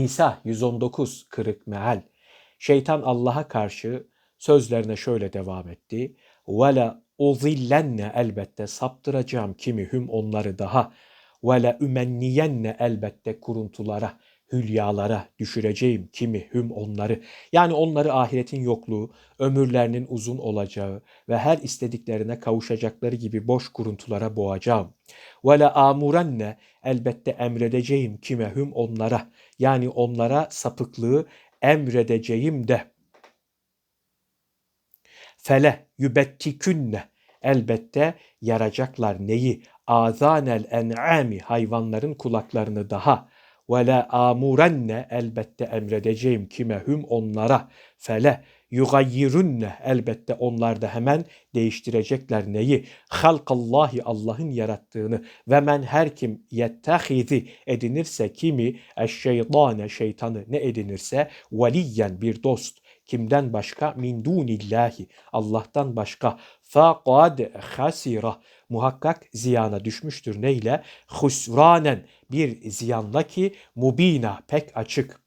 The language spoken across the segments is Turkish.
Nisa 119 kırık meal. Şeytan Allah'a karşı sözlerine şöyle devam etti. Ve uzillenne elbette saptıracağım kimi hüm onları daha. Ve la ümenniyenne elbette kuruntulara, hülyalara düşüreceğim kimi hüm onları. Yani onları ahiretin yokluğu, ömürlerinin uzun olacağı ve her istediklerine kavuşacakları gibi boş kuruntulara boğacağım. Ve la amurenne elbette emredeceğim kime hüm onlara. Yani onlara sapıklığı emredeceğim de. Fele yübettikünne elbette yaracaklar neyi? Azanel en'ami hayvanların kulaklarını daha. Ve la amurenne elbette emredeceğim kime hüm onlara. Fele yugayyirunne elbette onlar da hemen değiştirecekler neyi? Halkallahi Allah'ın yarattığını ve men her kim yettehizi edinirse kimi eşşeytane şeytanı ne edinirse veliyen bir dost kimden başka? Min dunillahi. Allah'tan başka. Faqad hasira muhakkak ziyana düşmüştür. Neyle? Husranen. Bir ziyanla ki mubina pek açık.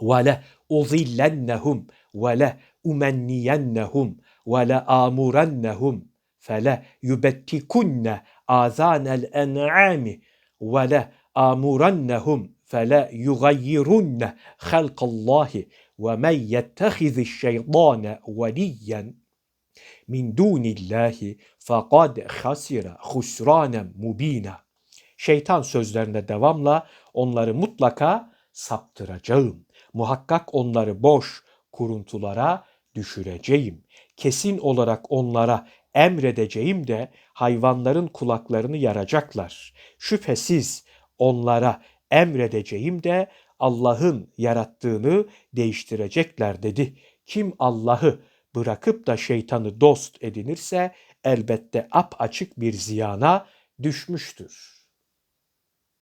Ve le uzillennehum. Ve le umenniyennehum. Ve le amurennehum. Fele yubettikunne azanel en'ami. Ve le amurennehum fele yugayyirunne halkallahi ve men yettehizi şeytane veliyen min dunillahi faqad hasira husranen mubina. Şeytan sözlerine devamla onları mutlaka saptıracağım. Muhakkak onları boş kuruntulara düşüreceğim. Kesin olarak onlara emredeceğim de hayvanların kulaklarını yaracaklar. Şüphesiz onlara emredeceğim de Allah'ın yarattığını değiştirecekler dedi. Kim Allah'ı bırakıp da şeytanı dost edinirse elbette ap açık bir ziyana düşmüştür.